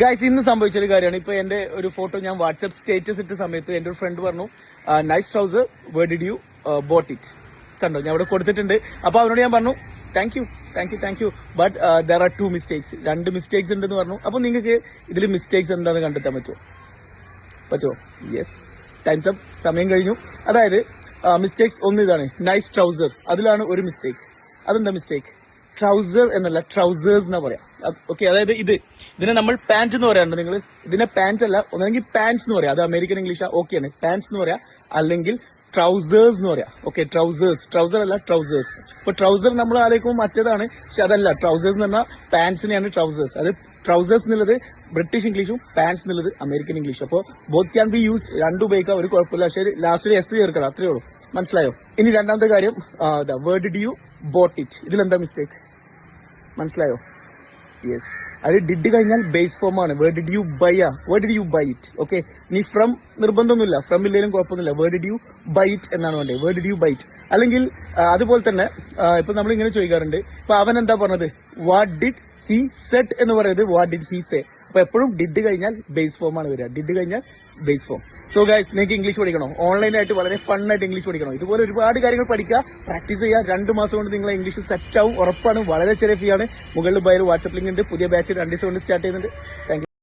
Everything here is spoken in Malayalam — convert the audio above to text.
ഗൈസ് ഇന്ന് സംഭവിച്ച ഒരു കാര്യമാണ്. ഇപ്പൊ എന്റെ ഒരു ഫോട്ടോ ഞാൻ വാട്സ്ആപ്പ് സ്റ്റേറ്റസ് ഇട്ട സമയത്ത് എന്റെ ഒരു ഫ്രണ്ട് പറഞ്ഞു nice trouser where did you bought it കണ്ടോ? ഞാൻ അവിടെ കൊടുത്തിട്ടുണ്ട്. അപ്പൊ അവനോട് ഞാൻ പറഞ്ഞു thank you thank you thank you but there are two mistakes രണ്ട് മിസ്റ്റേക്സ് ഉണ്ടെന്ന് പറഞ്ഞു. അപ്പൊ നിങ്ങൾക്ക് ഇതിൽ മിസ്റ്റേക്സ് എന്താണെന്ന് കണ്ടെത്താൻ പറ്റുമോ? പറ്റുമോ? യെസ് ടൈംസ് അപ്പ് സമയം കഴിഞ്ഞു. അതായത് മിസ്റ്റേക്സ് ഒന്ന് ഇതാണ്. നൈസ് ട്രൗസർ അതിലാണ് ഒരു മിസ്റ്റേക്ക് അതെന്താ മിസ്റ്റേക്ക് ട്രൗസർ എന്നല്ല ട്രൗസേഴ്സ് എന്നാ പറയാം. ഓക്കെ അതായത് ഇത്. ഇതിനെ നമ്മൾ പാൻസ് എന്ന് പറയാറുണ്ട്. നിങ്ങൾ ഇതിനെ പാന്റ് അല്ല ഒന്നെങ്കിൽ പാൻസ് എന്ന് പറയാം. അത് അമേരിക്കൻ ഇംഗ്ലീഷ് ഓക്കെയാണ് പാൻസ് എന്ന് പറയാം. അല്ലെങ്കിൽ ട്രൗസേഴ്സ് എന്ന് പറയാം. ഓക്കെ ട്രൗസേഴ്സ് ട്രൗസർ അല്ല ട്രൗസേഴ്സ് ഇപ്പൊ ട്രൗസർ നമ്മൾ ആലോചിക്കുമ്പോൾ മറ്റേതാണ്. പക്ഷെ അതല്ല. ട്രൗസേഴ്സ് എന്ന് പറഞ്ഞാൽ പാൻസിനെയാണ് ട്രൗസേഴ്സ് അത് ട്രൗസേഴ്സ് എന്നുള്ളത് ബ്രിട്ടീഷ് ഇംഗ്ലീഷും പാൻസ് എന്നുള്ളത് അമേരിക്കൻ ഇംഗ്ലീഷും അപ്പോൾ ബോത്ത് ക്യാൻ ബി യൂസ് രണ്ടും ഉപയോഗിക്കാം. ഒരു കുഴപ്പമില്ല. പക്ഷേ ലാസ്റ്റിൽ എസ് ചേർക്കണം. അത്രേ ഉള്ളൂ. മനസ്സിലായോ? ഇനി രണ്ടാമത്തെ കാര്യം where did you bought it ഇതിലെന്താ മിസ്റ്റേക്ക് മനസ്സിലായോ? യെസ് അത് ഡിഡ് കഴിഞ്ഞാൽ ബേസ് ഫോം ആണ്. വേർ ഡിഡ് യു ബൈ ആ where did you buy it okay നീ ഫ്രം നിർബന്ധമൊന്നുമില്ല. ഫ്രം ഇല്ലെങ്കിലും കുഴപ്പമൊന്നുമില്ല. Where did you buy it എന്നാണ് വേണ്ടത്. Where did you buy it അല്ലെങ്കിൽ അതുപോലെ തന്നെ ഇപ്പൊ നമ്മൾ ഇങ്ങനെ ചോദിക്കാറുണ്ട്. ഇപ്പൊ അവൻ എന്താ പറഞ്ഞത്? വാട്ട് ഡിഡ് ഹി സെറ്റ് എന്ന് പറയുന്നത് വാട്ട് ഡിഡ് ഹി സേ അപ്പൊ എപ്പോഴും ഡിഡ് കഴിഞ്ഞാൽ ബേസ് ഫോം ആണ് വരിക. ഡിഡ് കഴിഞ്ഞാൽ ബേസ് ഫോം സോ ഗൈസ് നിങ്ങൾക്ക് ഇംഗ്ലീഷ് പഠിക്കണോ? ഓൺലൈനായിട്ട് വളരെ ഫൺ ആയിട്ട് ഇംഗ്ലീഷ് പഠിക്കണം? ഇതുപോലെ ഒരുപാട് കാര്യങ്ങൾ പഠിക്കുക പ്രാക്ടീസ് ചെയ്യുക. രണ്ട് മാസം കൊണ്ട് നിങ്ങൾ ഇംഗ്ലീഷ് സെറ്റ് ആവും ഉറപ്പാണ്. വളരെ ചെറിയ ഫീ ആണ്. മുകളിൽ ബയർ വാട്സപ്പ് ലിങ്ക് ഉണ്ട്. പുതിയ ബാച്ച് രണ്ട് ദിവസം കൊണ്ട് സ്റ്റാർട്ട് ചെയ്യുന്നുണ്ട്. താങ്ക്